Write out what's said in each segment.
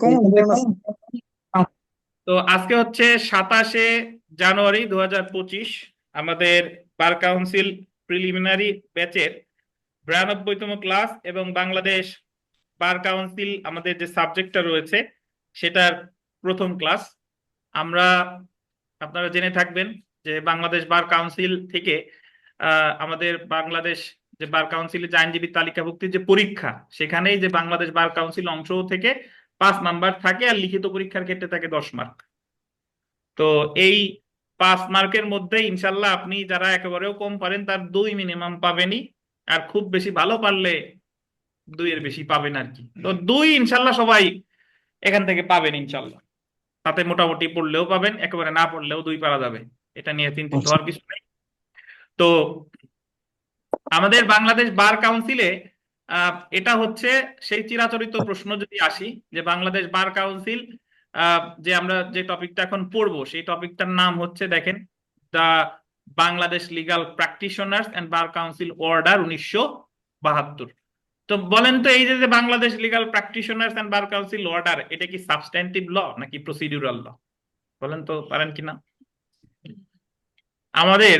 Common তো আজকে হচ্ছে সাতাশে জানুয়ারি দু আমাদের বার কাউন্সিল প্রিলিমিনারি ব্যাচের বিরানব্বইতম ক্লাস এবং বাংলাদেশ বার কাউন্সিল আমাদের যে সাবজেক্টটা রয়েছে সেটার প্রথম ক্লাস। আমরা আপনারা জেনে থাকবেন যে বাংলাদেশ বার কাউন্সিল থেকে আহ, আমাদের বাংলাদেশ যে বার কাউন্সিলের যে আইনজীবী তালিকাভুক্তির যে পরীক্ষা সেখানেই যে বাংলাদেশ বার কাউন্সিল অংশ থেকে পাঁচ নাম্বার থাকে আর লিখিত পরীক্ষার ক্ষেত্রে থাকে দশ মার্ক তো এই পাঁচ মার্কের মধ্যে ইনশাল্লাহ আপনি যারা একেবারেও কম পারেন তার দুই মিনিমাম পাবেনই। আর খুব বেশি ভালো পারলে দুইয়ের বেশি পাবেন আর কি। তো দুই ইনশাল্লাহ সবাই এখান থেকে পাবেন ইনশাল্লাহ। তাতে মোটামুটি পড়লেও পাবেন একেবারে না পড়লেও দুই পারা যাবে। এটা নিয়ে চিন্তিত হওয়ার কিছু নেই। তো আমাদের বাংলাদেশ বার কাউন্সিলে এটা হচ্ছে সেই চিরাচরিত প্রশ্ন যদি আসি, যে বাংলাদেশ বার কাউন্সিল যে আমরা যে টপিকটা এখন পড়ব, সেই টপিকটার নাম হচ্ছে দেখেন the Bangladesh legal practitioners and bar council order উনিশশো বাহাত্তর। তো বলেন তো এই যে Bangladesh legal practitioners and bar council order, এটা কি সাবস্ট্যান্টিভ ল নাকি প্রসিডিউরাল ল? বলেন তো পারেন কিনা? আমাদের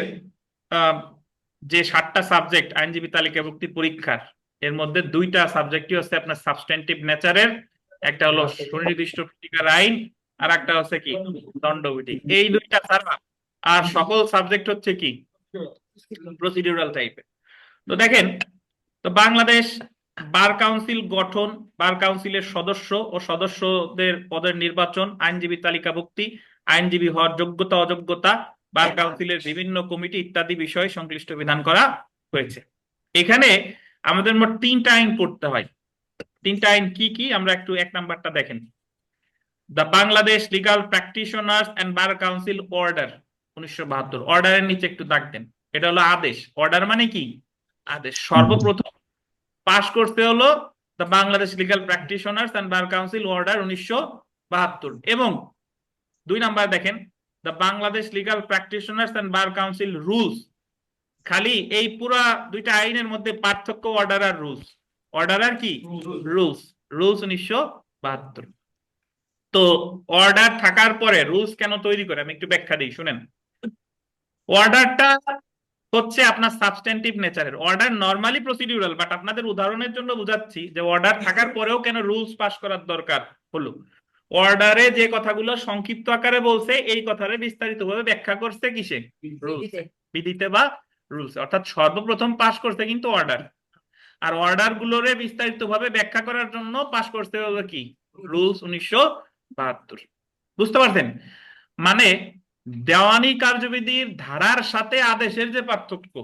যে সাতটা সাবজেক্ট আইনজীবী তালিকাভুক্তি পরীক্ষার এর মধ্যে দুইটা সাবজেক্টই হচ্ছে আপনার সাবস্টেন্টিভ নেচারের একটা হলো সুনির্দিষ্ট প্রতিকার আইন, আর একটা হচ্ছে কি? দণ্ডবিধি। এই দুইটা ছাড়া আর সকল সাবজেক্ট হচ্ছে কি? প্রসিডিউরাল টাইপের তো দেখেন, তো বাংলাদেশ বার কাউন্সিল গঠন, বার কাউন্সিলের সদস্য ও সদস্যদের পদের নির্বাচন, আইনজীবী তালিকাভুক্তি, আইনজীবী হওয়ার যোগ্যতা, অযোগ্যতা, বার কাউন্সিলের বিভিন্ন কমিটি ইত্যাদি বিষয়ে সংশ্লিষ্ট বিধান করা হয়েছে। এখানে আমাদের মোট তিনটা আইন পড়তে হয়। তিনটা আইন কি কি? আমরা একটু এক নাম্বারটা দেখেন। The Bangladesh legal practitioners and bar council order উনিশশো বাহাত্তর। অর্ডারের নিচে একটু দাগ দেন। এটা হলো আদেশ। অর্ডার মানে কি? আদেশ। সর্বপ্রথম পাশ করতে হলো the Bangladesh legal practitioners and bar council order উনিশশো বাহাত্তর। এবং দুই নাম্বার দেখেন। The Bangladesh legal practitioners and bar council rules খালি এই পুরা দুইটা আইনের মধ্যে পার্থক্য অর্ডার আর রুলস অর্ডার আর কি? রুলস রুলস উনিশশো বাহাত্তর। তো অর্ডার থাকার পরে রুলস কেন তৈরি করে? আমি একটু ব্যাখ্যা দিই শুনেন। অর্ডারটা হচ্ছে আপনার সাবস্ট্যান্টিভ নেচারের অর্ডার নর্মালি প্রসিডিউরাল বাট আপনাদের উদাহরণের জন্য বুঝাচ্ছি যে অর্ডার থাকার পরেও কেন রুলস পাস করার দরকার হলো। অর্ডারে যে কথাগুলো সংক্ষিপ্ত আকারে বলছে এই কথারে বিস্তারিতভাবে ব্যাখ্যা করছে কিসে? বিধিতে বা রুলস অর্থাৎ সর্বপ্রথম পাস করছে কিন্তু অর্ডার আর অর্ডার গুলোরে বিস্তারিত ভাবে ব্যাখ্যা করার জন্য পাস করতে হবে কি? রুলস উনিশশো বাহাত্তর। বুঝতে পারছেন? মানে দেওয়ানি কার্যবিধির ধারার সাথে আদেশের যে পার্থক্য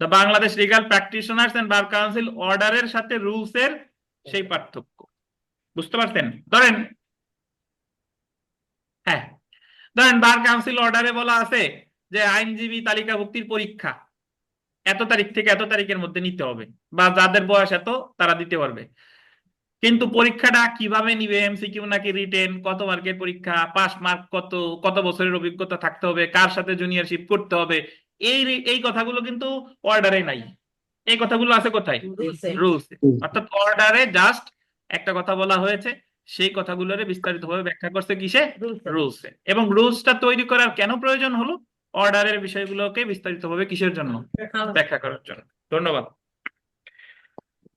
the Bangladesh legal practitioners and bar council অর্ডারের সাথে রুলস এর সেই পার্থক্য। বুঝতে পারছেন? ধরেন হ্যাঁ ধরেন বার কাউন্সিল অর্ডারে বলা আছে যে আইনজীবী তালিকাভুক্তির পরীক্ষা। এত তারিখ থেকে এত তারিখের মধ্যে নিতে হবে বা যাদের বয়স এত তারা দিতে পারবে। কিন্তু পরীক্ষাটা কীভাবে নিবে এমসিকিউ নাকি রিটেন কত মার্কের পরীক্ষা পাস মার্ক কত কত বছরের অভিজ্ঞতা থাকতে হবে কার সাথে জুনিয়রশিপ করতে হবে এই এই কথাগুলো কিন্তু অর্ডারে নাই। এই কথাগুলো আছে কোথায়? রুলস অর্থাৎ অর্ডারে জাস্ট একটা কথা বলা হয়েছে সেই কথাগুলোরে বিস্তারিতভাবে ব্যাখ্যা করছে কিসে? রুলস এবং রুলসটা তৈরি করার কেন প্রয়োজন হলো? অর্ডারের বিষয়গুলোকে বিস্তারিতভাবে কিসের জন্য? ব্যাখ্যা। করার জন্য। ধন্যবাদ।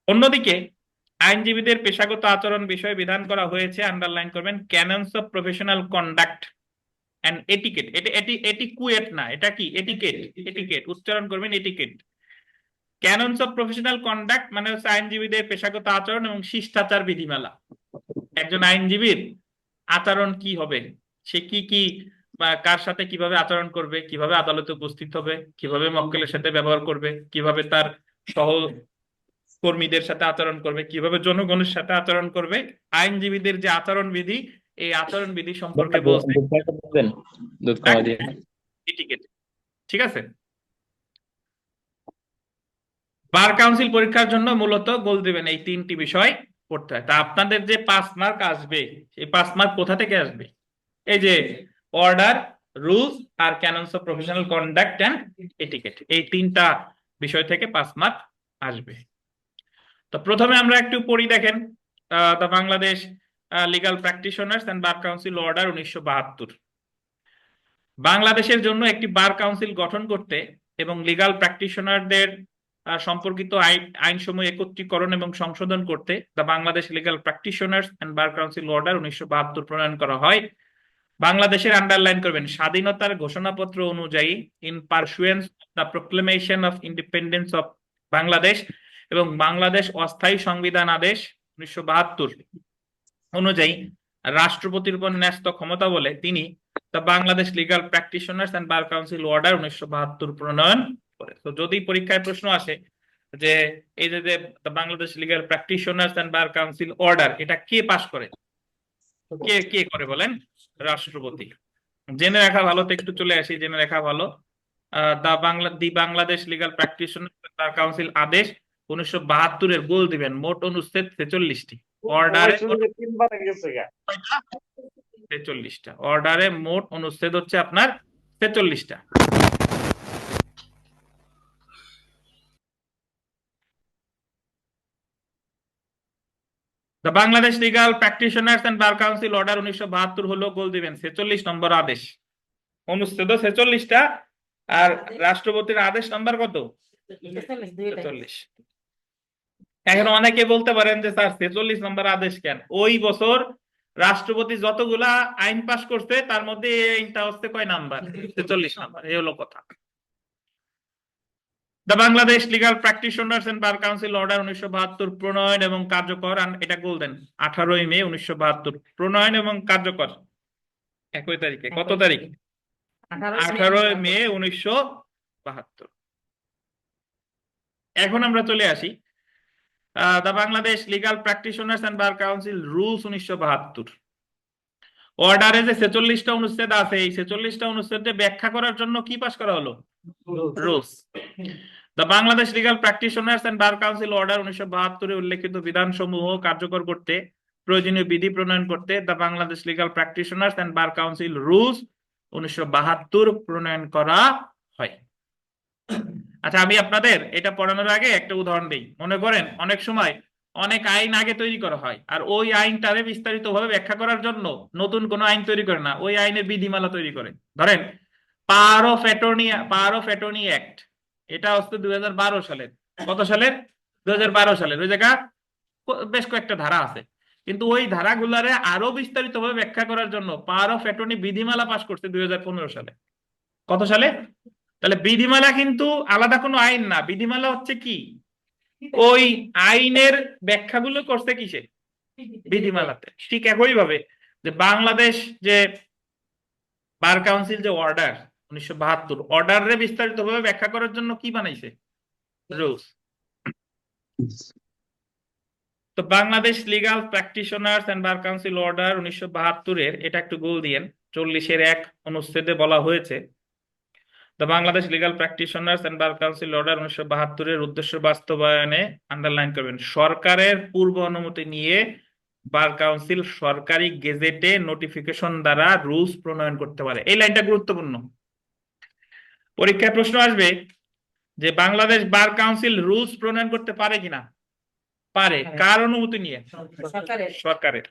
অন্যদিকে আইনজীবীদের পেশাগত আচরণ বিষয়ে বিধান করা হয়েছে আন্ডারলাইন করবেন canons of professional conduct and etiquette এটা এটি এটিকুয়েট না এটা কি? এটিকেট এটিকেট উচ্চারণ করবেন etiquette canons of professional conduct মানে হচ্ছে আইনজীবীদের পেশাগত আচরণ এবং শিষ্টাচার বিধিমালা। একজন আইনজীবীর আচরণ কি হবে? সে কি কি কার সাথে কীভাবে আচরণ করবে কীভাবে আদালতে উপস্থিত হবে কীভাবে মক্কেলের সাথে ব্যবহার করবে কীভাবে তার সহ কর্মীদের সাথে আচরণ করবে কীভাবে জনগণের সাথে আচরণ করবে আইনজীবীদের যে আচরণ বিধি এই আচরণ বিধি সম্পর্কে বলছে ঠিক আছে? বার কাউন্সিল পরীক্ষার জন্য মূলত গোল দিবেন এই তিনটি বিষয় পড়তে হয়। তা আপনাদের যে পাঁচ মার্ক আসবে এই পাঁচ মার্ক কোথা থেকে আসবে? এই যে order rules R canons of professional conduct and etiquette এই তিনটা বিষয় থেকে পাঁচ মার্ক আসবে। তো প্রথমে আমরা একটু পড়ি দেখেন the Bangladesh legal practitioners and bar council order উনিশশো বাহাত্তর। বাংলাদেশের জন্য একটি বার কাউন্সিল গঠন করতে এবং লিগাল প্র্যাকটিশনারদের সম্পর্কিত আইন, আইনসমূহ একত্রীকরণ এবং সংশোধন করতে the Bangladesh legal practitioners and bar council order উনিশশো বাহাত্তর প্রণয়ন করা হয়। বাংলাদেশের আন্ডারলাইন করবেন। স্বাধীনতার ঘোষণাপত্র অনুযায়ী in pursuance the proclamation of independence of Bangladesh এবং বাংলাদেশ অস্থায়ী সংবিধান আদেশ উনিশশো বাহাত্তর অনুযায়ী রাষ্ট্রপতির উপর ন্যস্ত ক্ষমতা বলে তিনি the Bangladesh legal practitioners and bar council order উনিশশো বাহাত্তর প্রণয়ন করে। তো যদি পরীক্ষায় প্রশ্ন আসে যে এই যে the Bangladesh legal practitioners and bar council order এটা কে পাশ করে? কে কে করে বলেন? রাষ্ট্রপতি। জেনে রাখা ভালো তো একটু চলে আসি জেনে রাখা ভালো। The Bangla the Bangladesh legal practitioner তার কাউন্সিল আদেশ উনিশশো বাহাত্তরের গোল দিবেন। মোট অনুচ্ছেদ ছেচল্লিশটি অর্ডারে ছেচল্লিশটা অর্ডারে মোট অনুচ্ছেদ হচ্ছে আপনার ছেচল্লিশটা the Bangladesh legal practitioners and bar council order উনিশশো বাহাত্তর হলো গোল দিবেন। ছেচল্লিশ নম্বর আদেশ। অনুচ্ছেদ ছেচল্লিশটা। আর রাষ্ট্রপতির আদেশ নম্বর কত? ছেচল্লিশ এখন অনেকে বলতে পারেন যে স্যার ছেচল্লিশ নম্বর আদেশ কেন? ওই বছর রাষ্ট্রপতি যতগুলা আইন পাশ করছে তার মধ্যে এই আইনটা হচ্ছে কয় নাম্বার? ছেচল্লিশ নাম্বার। এই হলো কথা। The Bangladesh legal practitioners and bar council order উনিশশো বাহাত্তর প্রণয়ন এবং কার্যকর এটা গোল্ডেন আঠারোই মে উনিশশো বাহাত্তর প্রণয়ন এবং কার্যকর। একই তারিখে কত তারিখ? আঠারোই মে উনিশশো বাহাত্তর। এখন আমরা চলে আসি। The Bangladesh legal practitioners and bar council rules উনিশশো বাহাত্তর। অর্ডারে যে ছেচল্লিশটা অনুচ্ছেদ আছে এই ছেচল্লিশটা অনুচ্ছেদে ব্যাখ্যা করার জন্য কি পাশ করা হলো? Rules the Bangladesh legal practitioners and bar council order উনিশশো বাহাত্তরে উল্লেখিত বিধানসমূহ কার্যকর করতে প্রয়োজনীয় বিধি প্রণয়ন করতে the Bangladesh legal practitioners and bar council rules উনিশশো বাহাত্তর প্রণয়ন করা হয়। আচ্ছা আমি আপনাদের এটা পড়ানোর আগে একটা উদাহরণ দিই। মনে করেন অনেক সময় অনেক আইন আগে তৈরি করা হয়। আর ওই আইনটারে বিস্তারিত ভাবে ব্যাখ্যা করার জন্য নতুন কোনো আইন তৈরি করে না। ওই আইনের বিধিমালা তৈরি করে ধরেন, power of attorney, power of attorney act. এটা হচ্ছে দুই সালের। কত সালের? দুই সালের। ওই জায়গা বেশ কয়েকটা ধারা আছে। কিন্তু ওই ধারাগুলারে আরও বিস্তারিত ভাবে ব্যাখ্যা করার জন্য পাওয়ার অফ অ্যাটর্নি বিধিমালা পাশ করছে দুই হাজার পনেরো সালে। কত সালে? তাহলে বিধিমালা কিন্তু আলাদা কোনো আইন না। বিধিমালা হচ্ছে কি? ওই আইনের ব্যাখ্যাগুলো করছে কিসে? বিধিমালাতে। ঠিক একই ভাবে যে বাংলাদেশ যে বার কাউন্সিল যে অর্ডার উনিশশো বাহাত্তর অর্ডারে বিস্তারিত ভাবে ব্যাখ্যা করার জন্য কি বানাইছে? রুলস। তো Bangladesh legal practitioners and bar council order উনিশশো বাহাত্তরের এটা একটু গোল দিয়েন চল্লিশের এক অনুচ্ছেদে বলা হয়েছে the Bangladesh legal practitioners and bar council order উনিশশো বাহাত্তরের উদ্দেশ্য বাস্তবায়নে আন্ডারলাইন করবেন। সরকারের পূর্ব অনুমতি নিয়ে বার কাউন্সিল সরকারি গেজেটে নোটিফিকেশন দ্বারা রুলস প্রণয়ন করতে পারে। এই লাইনটা গুরুত্বপূর্ণ। পরীক্ষায় প্রশ্ন আসবে যে বাংলাদেশ বার কাউন্সিল রুলস প্রণয়ন করতে পারে কিনা? পারে। পারে। কার অনুমতি নিয়ে? সরকারের। সরকারের।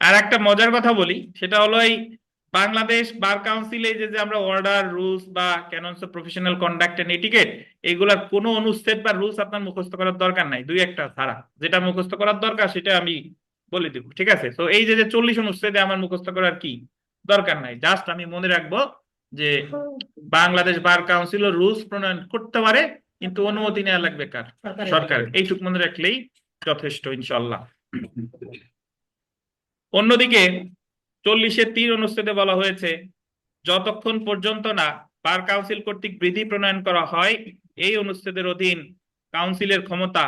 আর একটা মজার কথা বলি সেটা হলো এই বাংলাদেশ বার কাউন্সিলে যে যে আমরা অর্ডার রুলস বা canons professional conduct and etiquette এগুলার কোনো অনুচ্ছেদ বা রুলস আপনার মুখস্থ করার দরকার নাই। দুই একটা ছাড়া। যেটা মুখস্থ করার দরকার সেটা আমি বলে দিব। ঠিক আছে? তো এই যে যে চল্লিশ অনুচ্ছেদে আমার মুখস্থ করার কি দরকার নাই। জাস্ট আমি মনে রাখব যে বাংলাদেশ বার কাউন্সিল রুলস প্রণয়ন করতে পারে কিন্তু অনুমতি নেওয়া লাগবে কার? সরকার এইটুক মনে রাখলেই যথেষ্ট ইনশাল্লাহ অন্যদিকে চল্লিশের তিন অনুচ্ছেদে বলা হয়েছে, যতক্ষণ পর্যন্ত না বার কাউন্সিল কর্তৃক বিধি প্রণয়ন করা হয়, এই অনুচ্ছেদের অধীন কাউন্সিলের ক্ষমতা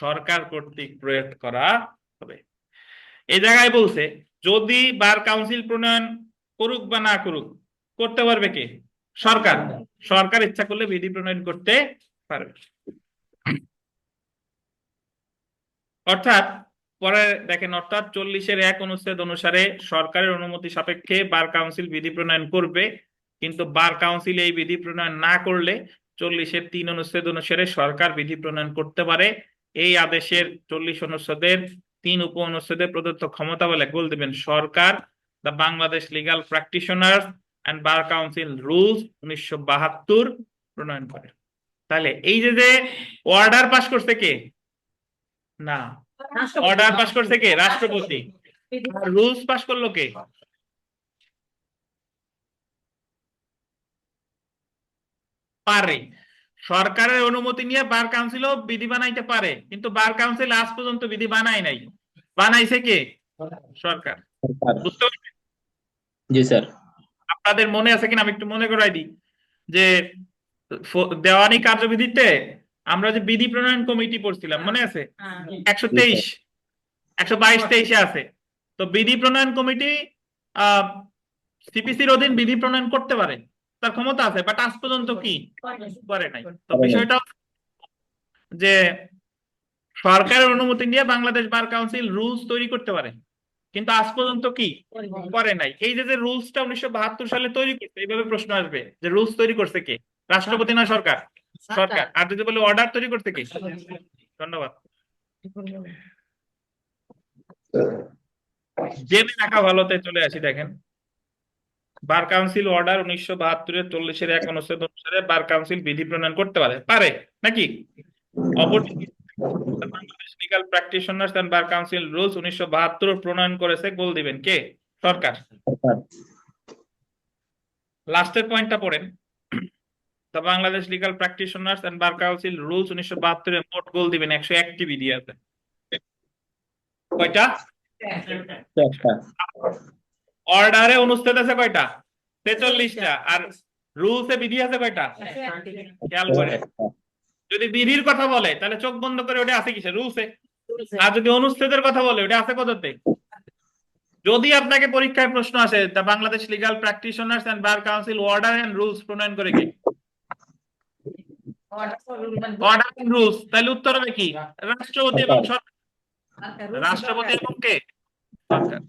সরকার কর্তৃক প্রয়োগ করা হবে। এই জায়গায় বলছে, যদি বার কাউন্সিল প্রণয়ন করুক বা না করুক, করতে পারবে কে? সরকার। সরকার ইচ্ছা করলে বিধি প্রণয়ন করতে পারবে। অর্থাৎ পরে দেখেন, অর্থাৎ চল্লিশের এক অনুচ্ছেদ অনুসারে সরকারের অনুমতি সাপেক্ষে বার কাউন্সিল বিধি প্রণয়ন করবে। কিন্তু বার কাউন্সিল এই বিধি প্রণয়ন না করলে চল্লিশের তিন অনুচ্ছেদ অনুসারে সরকার বিধি প্রণয়ন করতে পারে। এই আদেশের চল্লিশ অনুচ্ছেদের তিন উপ অনুচ্ছেদে প্রদত্ত ক্ষমতা বলে গোল দিবেন সরকার, the Bangladesh legal practitioners and bar council rules উনিশশো বাহাত্তর প্রণয়ন করে। তাহলে এই যে যে অর্ডার পাস করছে কে? না। অর্ডার পাস করছে কে? রাষ্ট্রপতি। রুলস পাস করল কে? পারে। সরকারের অনুমতি নিয়ে বার কাউন্সিলও বিধি বানাইতে পারে কিন্তু বার কাউন্সিল আজ পর্যন্ত বিধি বানায় নাই। বানাইছে কে? সরকার। সরকার। বুঝতে পারছেন? জি স্যার। আপনাদের মনে আছে কিনা? আমি একটু মনে করাই দিই যে দেওয়ানি কার্যবিধিতে আমরা যে বিধি প্রণয়ন কমিটি পড়ছিলাম মনে আছে? একশো তেইশ একশো বাইশ তেইশে আছে। তো বিধি প্রণয়ন কমিটি আহ সিপিসির অধীন বিধি প্রণয়ন করতে পারে। তার ক্ষমতা আছে বাট আজ পর্যন্ত কি? করে নাই। তো বিষয়টা যে সরকারের অনুমতি নিয়ে বাংলাদেশ বার কাউন্সিল রুলস তৈরি করতে পারে। কিন্তু আজ পর্যন্ত কি? করে নাই। এই যে যে রুলসটা উনিশশো বাহাত্তর সালে তৈরি করছে এইভাবে প্রশ্ন আসবে যে রুলস তৈরি করছে কে? রাষ্ট্রপতি না সরকার? সরকার। আর যদি বলে অর্ডার তৈরি করছে কে? ধন্যবাদ। জেনে রাখা ভালোতে চলে আসি দেখেন। বার কাউন্সিল অর্ডার উনিশশো বাহাত্তরের চল্লিশের এক অনুচ্ছেদ অনুসারে বার কাউন্সিল বিধি প্রণয়ন করতে পারে। পারে নাকি? Bangladesh legal practitioners and bar council rules উনিশশো বাহাত্তর প্রণয়ন করেছে গোল দিবেন কে? সরকার। সরকার। লাস্টের পয়েন্টটা পড়েন। The Bangladesh legal practitioners and bar council rules উনিশশো বাহাত্তরে মোট গোল দিবেন একশো একটি বিধি আছে কয়টা? অর্ডারে অনুচ্ছেদ আছে কয়টা? ছেচল্লিশটা আর রুলসে বিধি আছে কয়টা? খেয়াল করে। যদি বিধির কথা বলে, তাহলে চোখ বন্ধ করে ওটা আছে কিসে? রুলসে। আর যদি অনুচ্ছেদের কথা বলে, ওটা আছে কততে যদি আপনাকে পরীক্ষায় প্রশ্ন আসে the Bangladesh legal practitioners and bar council order and rules প্রণয়ন করে কি? অর্ডার রুলস তাহলে উত্তর হবে কি? রাষ্ট্রপতি এবং সরকার। রাষ্ট্রপতি এবং কে? সরকার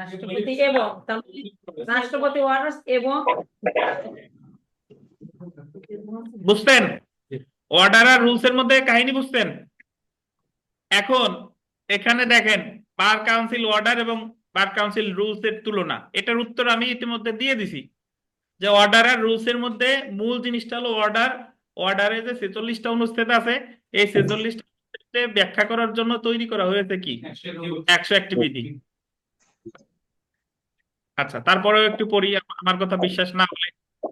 রাষ্ট্রপতি এবং রাষ্ট্রপতি ওয়ার্ডস এবং বুঝতেন? অর্ডার আর রুলস এর মধ্যে কাহিনী বুঝতেন? এখন এখানে দেখেন বার কাউন্সিল অর্ডার এবং বার কাউন্সিল রুলস এর তুলনা। এটার উত্তর আমি ইতিমধ্যে দিয়ে দিছি। যে অর্ডার আর রুলস এর মধ্যে মূল জিনিসটা হলো অর্ডার অর্ডারে যে ছেচল্লিশটা অনুচ্ছেদ আছে, এই ছেচল্লিশটা ব্যাখ্যা করার জন্য তৈরি করা হয়েছে কি? একশো একটি বিধি। আচ্ছা তারপরেও একটু পড়ি, আমার কথা বিশ্বাস না হলে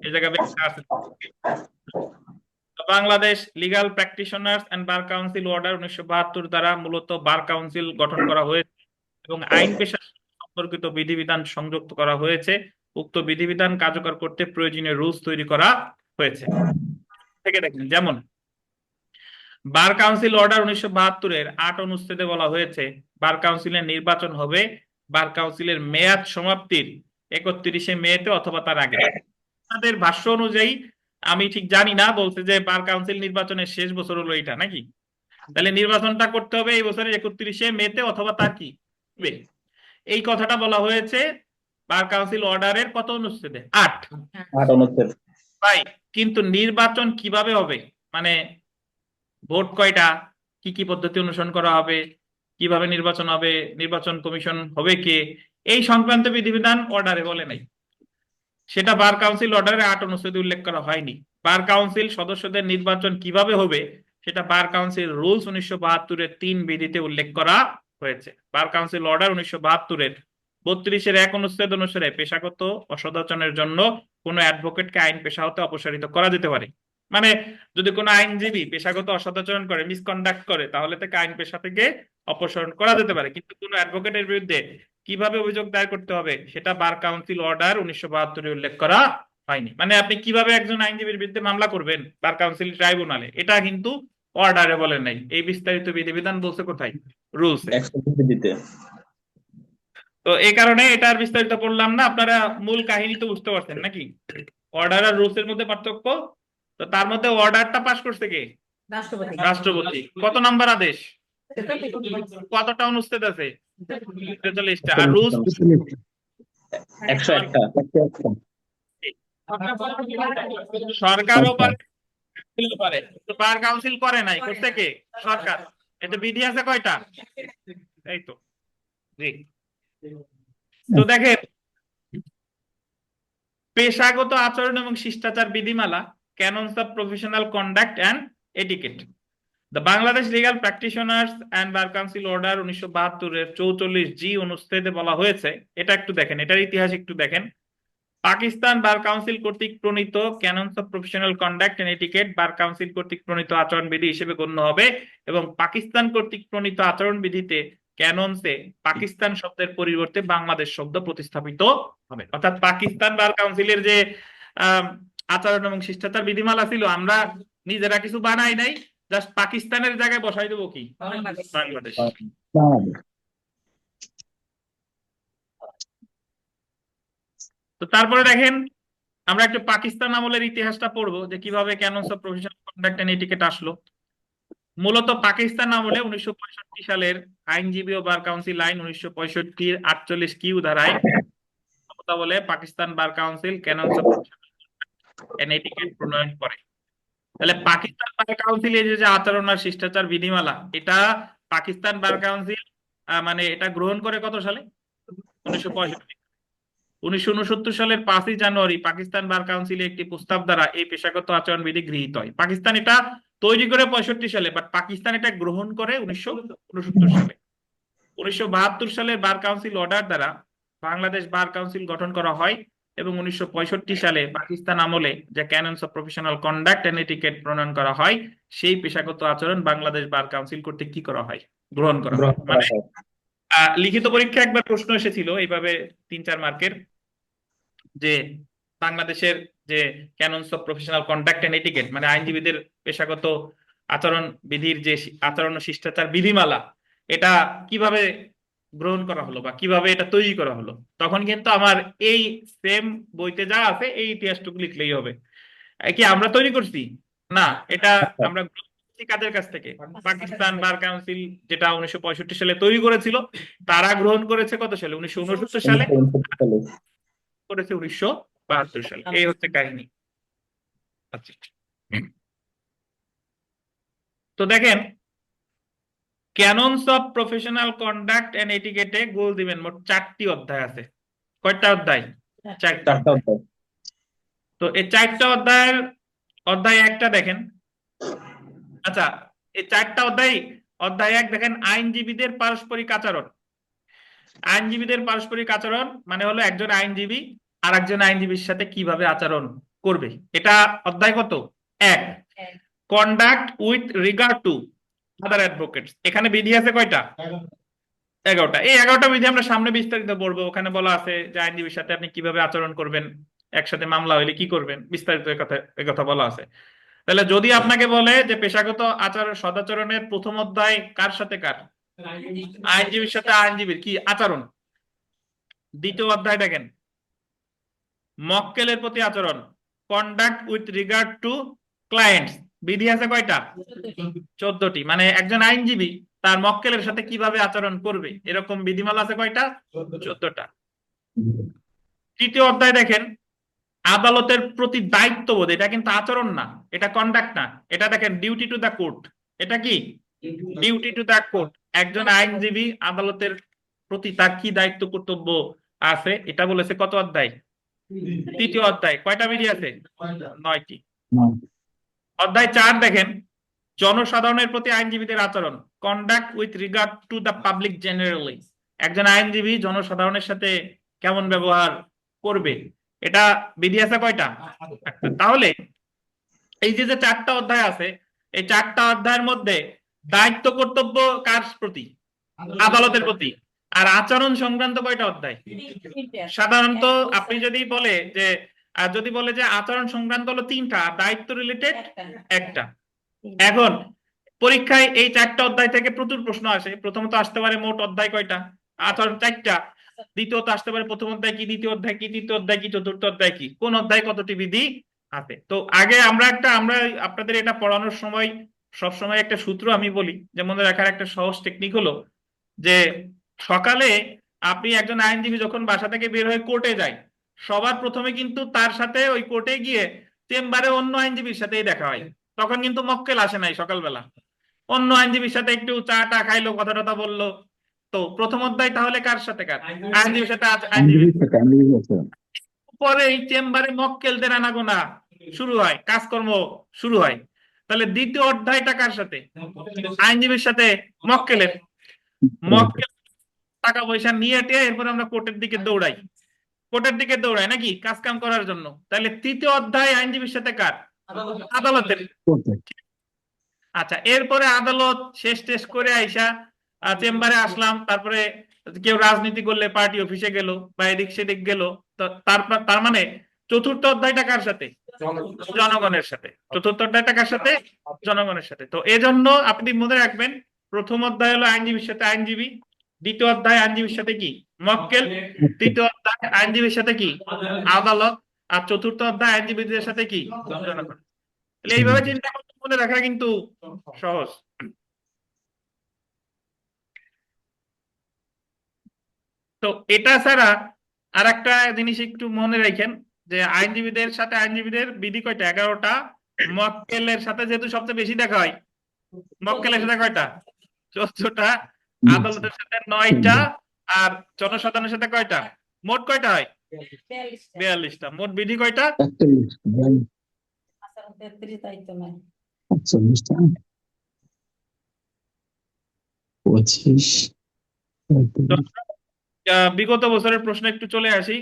এই জায়গায় আছে। Bangladesh legal practitioners and bar council order উনিশশো বাহাত্তর দ্বারা মূলত বার কাউন্সিল গঠন করা হয়েছে এবং আইন পেশা সম্পর্কিত বিধিবিধান সংযুক্ত করা হয়েছে। উক্ত বিধিবিধান কার্যকর করতে প্রয়োজনীয় রুলস তৈরি করা হয়েছে। থেকে দেখেন, যেমন, বার কাউন্সিল অর্ডার উনিশশো বাহাত্তরের আট অনুচ্ছেদে বলা হয়েছে, বার কাউন্সিলের নির্বাচন হবে, বার কাউন্সিলের মেয়াদ সমাপ্তির একত্রিশে মেতে অথবা তার আগে। তাদের ভাষ্য অনুযায়ী, আমি ঠিক জানি না, বলছে যে বার কাউন্সিল নির্বাচনের শেষ বছর হলো এটা নাকি? তাহলে নির্বাচনটা করতে হবে এই বছরের একত্রিশে মেতে অথবা তার কি? এই কথাটা বলা হয়েছে বার কাউন্সিল অর্ডারের কত অনুচ্ছেদে? আট। আট অনুচ্ছেদ। ভাই কিন্তু নির্বাচন কীভাবে হবে? মানে ভোট কয়টা? কি কি পদ্ধতি অনুসরণ করা হবে? কীভাবে নির্বাচন হবে? নির্বাচন কমিশন হবে কে? এই সংক্রান্ত বিধিবিধান অর্ডারে বলে নাই। সেটা বার কাউন্সিল অর্ডারে আট অনুচ্ছেদে উল্লেখ করা হয়নি। বার কাউন্সিল সদস্যদের নির্বাচন কীভাবে হবে? সেটা বার কাউন্সিল রুলস উনিশশো বাহাত্তরের তিন বিধিতে উল্লেখ করা হয়েছে। বার কাউন্সিল অর্ডার উনিশশো বাহাত্তরের বত্রিশের এক অনুচ্ছেদ অনুসারে পেশাগত অসদাচরণের জন্য কোনো অ্যাডভোকেটকে আইন পেশা হতে অপসারিত করা যেতে পারে। মানে যদি কোনো আইনজীবী পেশাগত অসদাচরণ করে মিসকন্ডাক্ট করে, তাহলে তাকে আইন পেশা থেকে অপসারণ করা যেতে পারে। কিন্তু কোনো অ্যাডভোকেটের বিরুদ্ধে কীভাবে অভিযোগ দায়ের করতে হবে, সেটা বার কাউন্সিল অর্ডার উনিশশো বাহাত্তরে উল্লেখ করা হয়নি। মানে আপনি কীভাবে একজন আইনজীবীর বিরুদ্ধে মামলা করবেন বার কাউন্সিল ট্রাইব্যুনালে? এটা কিন্তু অর্ডারে বলে নাই। এই বিস্তারিত বিধিবিধান বলছে কোথায়? রুলস। তো এই কারণে এটা আর বিস্তারিত পড়লাম না। আপনারা মূল কাহিনী তো বুঝতে পারছেন নাকি? অর্ডার আর রুলস এর মধ্যে পার্থক্য। তো তার মধ্যে অর্ডারটা পাস করছে কে? রাষ্ট্রপতি। রাষ্ট্রপতি। কত নাম্বার আদেশ? কতটা অনুচ্ছেদ আছে? ছেচল্লিশটা আর রুলস একশো একটা। সরকারও পারে। বার কাউন্সিল করে নাই করছে কে? সরকার। এতে বিধি আছে কয়টা? এই তো। জি। তো দেখেন, পেশাগত আচরণ এবং শিষ্টাচার বিধিমালা canons of professional conduct and etiquette the Bangladesh legal practitioners and bar council order উনিশশো বাহাত্তরের চৌচল্লিশ জি অনুচ্ছেদে বলা হয়েছে, এটা একটু দেখেন, এটার ইতিহাস একটু দেখেন। পাকিস্তান বার কাউন্সিল কর্তৃক প্রণীত canons of professional conduct and etiquette bar council কর্তৃক প্রণীত আচরণবিধি হিসেবে গণ্য হবে এবং পাকিস্তান কর্তৃক প্রণীত আচরণবিধিতে ক্যাননসে পাকিস্তান শব্দের পরিবর্তে বাংলাদেশ শব্দ প্রতিস্থাপিত হবে। অর্থাৎ পাকিস্তান বার কাউন্সিলের যে আচরণ এবং শিষ্টাচার বিধিমালা ছিল আমরা নিজেরা কিছু বানাই নাই জাস্ট পাকিস্তানের জায়গায় বসাই দেবো কি? বাংলাদেশ। তো তারপরে দেখেন আমরা একটু পাকিস্তান আমলের ইতিহাসটা পড়ব যে কীভাবে canons of professional conduct and etiquette আসলো। মূলত পাকিস্তান আমলে উনিশশো পঁয়ষট্টি সালের আইনজীবী ও বার কাউন্সিল আইন উনিশশো পঁয়ষট্টির আটচল্লিশ কিউ ধারায় বলে পাকিস্তান বার কাউন্সিল এটিকেট প্রণয়ন করে। তাহলে পাকিস্তান বার কাউন্সিল এই যে আচরণ আর শিষ্টাচার বিধিমালা, এটা পাকিস্তান বার কাউন্সিল মানে এটা গ্রহণ করে কত সালে? উনিশশো পঁয়ষট্টি। উনিশশো উনসত্তর সালের পাঁচই জানুয়ারি পাকিস্তান বার কাউন্সিলে একটি প্রস্তাব দ্বারা এই পেশাগত আচরণ বিধি গৃহীত হয়। পাকিস্তান এটা তৈরি করে পঁয়ষট্টি সালে বাট পাকিস্তান এটা গ্রহণ করে উনিশশো উনসত্তর সালে। উনিশশো বাহাত্তর সালে বার কাউন্সিল অর্ডার দ্বারা বাংলাদেশ বার কাউন্সিল গঠন করা হয় এবং উনিশশো পঁয়ষট্টি সালে পাকিস্তান আমলে যে canons of professional conduct and etiquette প্রণয়ন করা হয় সেই পেশাগত আচরণ বাংলাদেশ বার কাউন্সিল কর্তৃক কি করা হয়? গ্রহণ করা হয়। মানে লিখিত পরীক্ষা একবার প্রশ্ন এসেছিল এইভাবে তিন চার মার্কের যে বাংলাদেশের যে canons of professional conduct and etiquette মানে আইনজীবীদের পেশাগত আচরণ বিধির যে আচরণ ও শিষ্টাচার বিধিমালা এটা কীভাবে গ্রহণ করা হলো বা কীভাবে এটা তৈরি করা হলো তখন কিন্তু আমার এই সেম বইতে যা আছে এই ইতিহাসটুকু লিখলেই হবে। কি আমরা তৈরি করছি? না এটা আমরা গ্রহণ করছি কাদের কাছ থেকে? পাকিস্তান বার কাউন্সিল যেটা উনিশশো পঁয়ষট্টি সালে তৈরি করেছিল তারা গ্রহণ করেছে কত সালে? উনিশশো উনসত্তর সালে। উনিশশো উনসত্তর সালে। করেছে উনিশশো বাহাত্তর সালে এই হচ্ছে কাহিনী। আচ্ছা। তো দেখেন canons of professional conduct and এটিকেটে গোল দিবেন মোট চারটি অধ্যায় আছে। কয়টা অধ্যায়? চারটা অধ্যায়। তো এই চারটা অধ্যায়ের অধ্যায় একটা দেখেন। আচ্ছা এই চারটা অধ্যায় অধ্যায় এক দেখেন আইনজীবীদের পারস্পরিক আচরণ। আইনজীবীদের পারস্পরিক আচরণ মানে হলো একজন আইনজীবী আর একজন আইনজীবীর সাথে কীভাবে আচরণ করবে? এটা অধ্যায় কত? এক। Conduct with regard to other advocates এখানে বিধি আছে কয়টা? এগারোটা। এই এগারোটা বিধি আমরা সামনে বিস্তারিত পড়ব। ওখানে বলা আছে যে আইনজীবীর সাথে আপনি কীভাবে আচরণ করবেন একসাথে মামলা হইলে কি করবেন বিস্তারিত কথা কথা বলা আছে। তাহলে যদি আপনাকে বলে যে পেশাগত আচরণ সদাচরণের প্রথম অধ্যায় কার সাথে কার? আইনজীবীর সাথে। আইনজীবীর কি? আচরণ। দ্বিতীয় অধ্যায় দেখেন মক্কেলের প্রতি আচরণ। Conduct with regard to clients বিধি আছে কয়টা? চোদ্দটি। মানে একজন আইনজীবী তার মক্কেলের সাথে কীভাবে আচরণ করবে? এরকম বিধিমালা আছে কয়টা? চোদ্দটা। তৃতীয় অধ্যায় দেখেন আদালতের প্রতি দায়িত্ববোধ এটা কিন্তু আচরণ না এটা কন্ডাক্ট না। এটা দেখেন ডিউটি টু দ্য কোর্ট এটা কি? ডিউটি টু দ্য কোর্ট একজন আইনজীবী আদালতের প্রতি তার কি দায়িত্ব কর্তব্য আছে? এটা বলেছে কত অধ্যায়? তৃতীয় অধ্যায় কয়টা বিধি আছে? নয়টি। অধ্যায় চার দেখেন জনসাধারণের প্রতি আইনজীবীদের আচরণ। Conduct with regard to the public generally একজন আইনজীবী জনসাধারণের সাথে কেমন ব্যবহার করবে? এটা বিধি আছে কয়টা? তাহলে এই যে যে চারটা অধ্যায় আছে এই চারটা অধ্যায়ের মধ্যে দায়িত্ব কর্তব্য কার প্রতি? আদালতের প্রতি। আর আচরণ সংক্রান্ত কয়টা অধ্যায়? সাধারণত আপনি যদি বলে যে আর যদি বলে যে আচরণ সংক্রান্ত হলো তিনটা আর দায়িত্ব রিলেটেড একটা। এখন পরীক্ষায় এই চারটা অধ্যায় থেকে প্রচুর প্রশ্ন আসে। প্রথমত আসতে পারে মোট অধ্যায় কয়টা? আচরণ চারটা। দ্বিতীয়ত আসতে পারে প্রথম অধ্যায় কি দ্বিতীয় অধ্যায় কি তৃতীয় অধ্যায় কি চতুর্থ অধ্যায় কি? কোন অধ্যায় কতটি বিধি আছে? তো আগে আমরা একটা আমরা আপনাদের এটা পড়ানোর সময় সব সময় একটা সূত্র আমি বলি। যেমন রাখার একটা সহজ টেকনিক হলো যে সকালে আপনি একজন আইনজীবী যখন বাসা থেকে বের হয়ে কোর্টে যায় সবার প্রথমে কিন্তু তার সাথে ওই কোর্টে গিয়ে চেম্বারে অন্য আইনজীবীর সাথেই দেখা হয়। তখন কিন্তু মক্কেল আসে নাই সকালবেলা। অন্য আইনজীবীর সাথে একটু চা টা খাইলো কথা টথা বলল। তো প্রথম অধ্যায় তাহলে কার সাথে কার? আইনজীবীর সাথে। আজ- আইনজীবী পরে এই চেম্বারে মক্কেলদের আনাগোনা শুরু হয় কাজকর্ম শুরু হয়। তাহলে দ্বিতীয় অধ্যায়টা কার সাথে? আইনজীবীর সাথে মক্কেলের। মক্কেল টাকা পয়সা নিয়ে টিয়ে এরপরে আমরা কোর্টের দিকে দৌড়াই। কোর্টের দিকে দৌড়াই নাকি? কাজ কাম করার জন্য। তাহলে তৃতীয় অধ্যায় আইনজীবীর সাথে কার? আদালতের। আচ্ছা এরপরে আদালত শেষ টেস্ট করে আইসা চেম্বারে আসলাম তারপরে কেউ রাজনীতি করলে পার্টি অফিসে গেল বা এদিক সেদিক গেল তো তারপর তার মানে চতুর্থ অধ্যায়টা কার সাথে? জনগণের। সাথে। চতুর্থ অধ্যায়টা কার সাথে? জনগণের সাথে। তো এজন্য আপনি মনে রাখবেন প্রথম অধ্যায় হলো আইনজীবীর সাথে আইনজীবী দ্বিতীয় অধ্যায় আইনজীবীর সাথে কি? মক্কেল, তৃতীয় অধ্যায় আইনজীবীর সাথে কি? আদালত, আর চতুর্থ অধ্যায় আইনজীবীদের সাথে কি? তাহলে এইভাবে চিন্তা করতে মনে রাখা কিন্তু সহজ। তো এটা ছাড়া আর একটা জিনিস একটু মনে রাখেন, যে আইনজীবীদের সাথে আইনজীবীদের বিধি কয়টা? এগারোটা। মক্কেলের সাথে যেহেতু সবচেয়ে বেশি দেখা হয়, মক্কেলের সাথে কয়টা? চোদ্দটা। আদালতের সাথে নয়টা আর জনসাধারণের সাথে কয়টা? মোট কয়টা হয়? বিয়াল্লিশটা। মোট বিধি কয়টা? পঁচিশ। বিগত বছরের প্রশ্ন একটু চলে আসি।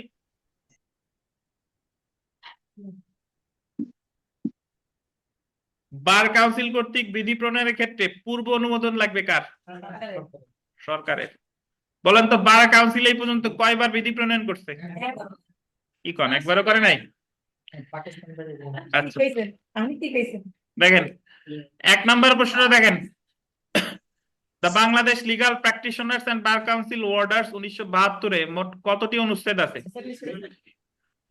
বার কাউন্সিল কর্তৃক বিধি প্রণয়নের ক্ষেত্রে পূর্ব অনুমোদন লাগবে কার? সরকারের। বলেন তো বার কাউন্সিল এই পর্যন্ত কয়বার বিধি প্রণয়ন করছে? কি কন একবারও করে নাই? আচ্ছা। দেখেন এক নম্বর প্রশ্নটা দেখেন। The Bangladesh legal practitioners and bar council orders উনিশশো বাহাত্তরে মোট কতটি অনুচ্ছেদ আছে?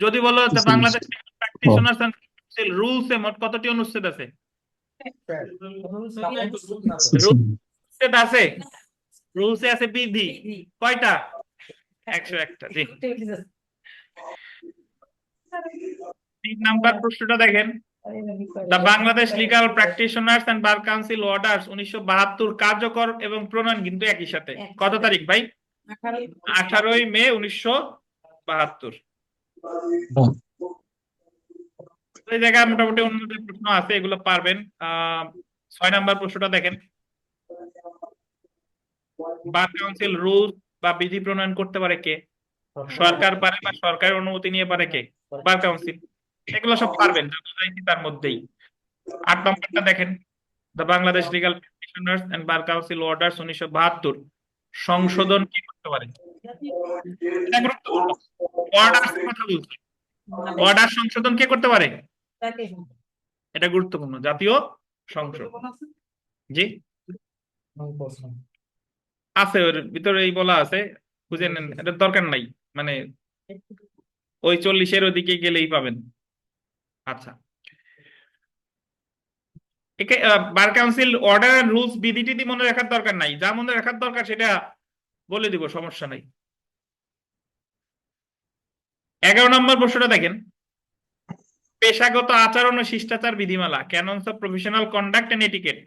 যদি বলো Bangladesh legal practitioners and council rules এ মোট কতটি অনুচ্ছেদ আছে? তিন নাম্বার প্রশ্নটা দেখেন। দ্য বাংলাদেশ প্র্যাকটিশনার্স কাউন্সিল উনিশশো বাহাত্তর কার্যকর এবং প্রণয়ন কিন্তু একই সাথে। কত তারিখ ভাই? আঠারোই মে উনিশশো বাহাত্তর। এই জায়গায় মোটামুটি অন্যদের প্রশ্ন আছে, এগুলো পারবেন। ছয় নাম্বার প্রশ্নটা দেখেন। বার কাউন্সিল রুল বা বিধি প্রণয়ন করতে পারে কে? সরকার পারে বা সরকারের অনুমতি নিয়ে পারে কে? Bar council. এগুলো সব পারবেন তার মধ্যেই। আট নম্বরটা দেখেন। The Bangladesh legal practitioners and bar council orders উনিশশো বাহাত্তর। সংশোধন কি করতে পারে? অর্ডার কথা বলছি। অর্ডার সংশোধন কে করতে পারে? এটা গুরুত্বপূর্ণ। জাতীয় সংসদ। জি। আছে ওর ভিতরে এই বলা আছে বুঝে নেন। এটা দরকার নাই মানে ওই চল্লিশের ওদিকে গেলেই পাবেন। আচ্ছা। Bar council order and rules বিধি টিধি মনে রাখার দরকার নাই। যা মনে রাখার দরকার সেটা বলে দিব সমস্যা নাই। এগারো নম্বর প্রশ্নটা দেখেন। পেশাগত আচরণ ও শিষ্টাচার বিধিমালা canons of professional conduct and etiquette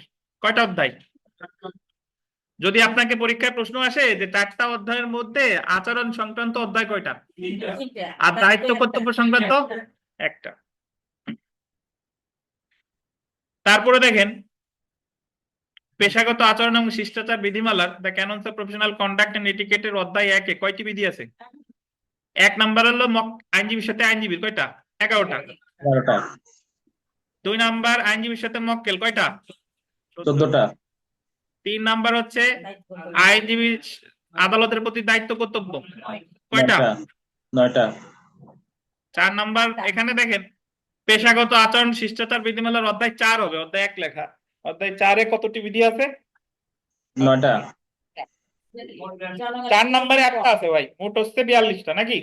কয়টা অধ্যায়? যদি আপনাকে পরীক্ষায় প্রশ্ন আসে যে চারটা অধ্যায়ের মধ্যে আচরণ সংক্রান্ত অধ্যায় কয়টা? আর দায়িত্ব কর্তব্য সংক্রান্ত? একটা। তারপরে দেখেন পেশাগত আচরণ এবং শিষ্টাচার বিধিমালার the canons of professional conduct and এটিকেটের অধ্যায় একে কয়টি বিধি আছে? এক নাম্বার হলো আইনজীবীর সাথে আইনজীবীর কয়টা? এগারোটা। বারোটা দুই নাম্বার আইনজীবীর সাথে মক্কেল কয়টা? চোদ্দটা। তিন নাম্বার হচ্ছে আইনজীবী আদালতের প্রতি দায়িত্ব কর্তব্য। কয়টা? নয়টা। নয়টা। চার নাম্বার এখানে দেখেন পেশাগত আচরণ শিষ্টাচার বিধিমালার অধ্যায় চার হবে অধ্যায় এক লেখা। অধ্যায় চারে কতটি বিধি আছে? নয়টা। চার নম্বরে একটা আছে ভাই মোট হচ্ছে বিয়াল্লিশটা নাকি?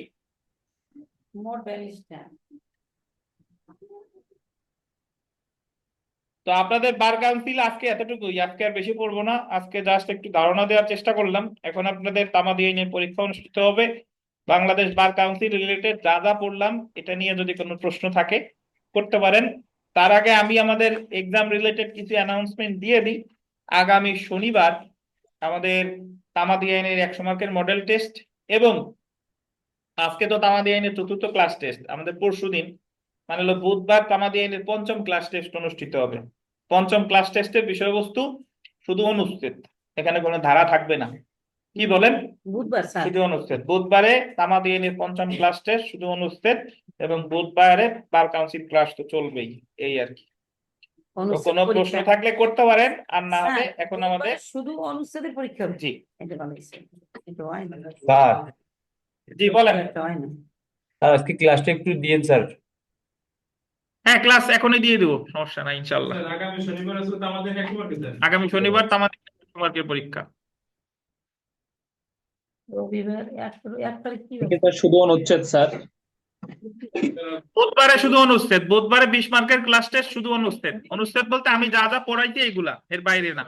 মোট বিয়াল্লিশটা। তো আপনাদের বার কাউন্সিল আজকে এতটুকুই। আজকে আর বেশি পড়ব না। আজকে জাস্ট একটু ধারণা দেওয়ার চেষ্টা করলাম। এখন আপনাদের তামাদি নিয়ে পরীক্ষা অনুষ্ঠিত হবে। বাংলাদেশ বার কাউন্সিল রিলেটেড যা যা পড়লাম, এটা নিয়ে যদি কোনো প্রশ্ন থাকে, করতে পারেন। তার আগে আমি আমাদের এক্সাম রিলেটেড কিছু অ্যানাউন্সমেন্ট দিয়ে দিই। আগামী শনিবার আমাদের তামাদি আইনের একশো মার্কের মডেল টেস্ট এবং আজকে তো তামাদি আইনের চতুর্থ ক্লাস টেস্ট আমাদের পরশু দিন মানে হলো বুধবার তামাদি আইনের পঞ্চম ক্লাস টেস্ট অনুষ্ঠিত হবে। পঞ্চম ক্লাস টেস্টের বিষয়বস্তু শুধু অনুচ্ছেদ। এখানে কোনো ধারা থাকবে না। কি বলেন? বুধবার শুধু অনুচ্ছেদ। বুধবারে তামাদি আইনের পঞ্চম ক্লাস টেস্ট শুধু অনুচ্ছেদ এবং বুধবারে বার কাউন্সিল ক্লাস তো চলবেই এই আর কি। কোনো প্রশ্ন থাকলে করতে পারেন আর না হলে এখন আমাদের শুধু অনুচ্ছেদের পরীক্ষা জি। জি বলেন। আজকে ক্লাসটা একটু দিয়েন স্যার। হ্যাঁ ক্লাস এখনই দিয়ে দেবো সমস্যা নাই ইনশাল্লাহ আগামী শনিবার আসলে তো আমাদের একশো মার্কের স্যার? আগামী শনিবার তামাদি মার্কের পরীক্ষা? রবিবার এক তারিখ কি শুধু অনুচ্ছেদ স্যার। বুধবারে শুধু অনুচ্ছেদ বুধবারে বিশ মার্কের ক্লাস টেস্ট শুধু অনুচ্ছেদ। অনুচ্ছেদ বলতে আমি যা যা পড়াইছি এগুলা এর বাইরে না।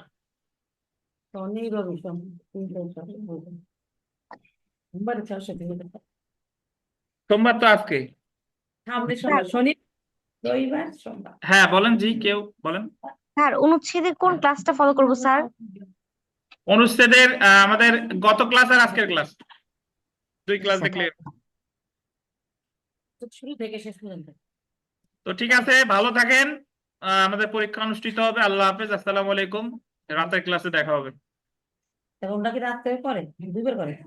সোমবারে তো আজকে। সামনে শনি রবিবার সোমবার। হ্যাঁ বলেন জি কেউ বলেন। স্যার অনুচ্ছেদের কোন ক্লাসটা ফলো করব স্যার? অনুচ্ছেদের আমাদের গত ক্লাস আর আজকের ক্লাস। দুই ক্লাস দেখলে। তো শুরু থেকে শেষ পর্যন্ত। তো ঠিক আছে ভালো থাকেন। আহ, আমাদের পরীক্ষা অনুষ্ঠিত হবে। আল্লাহ হাফেজ আসসালামু আলাইকুম। রাতের ক্লাসে দেখা হবে। ওটা কি রাত্রে করে? দুইবার করে?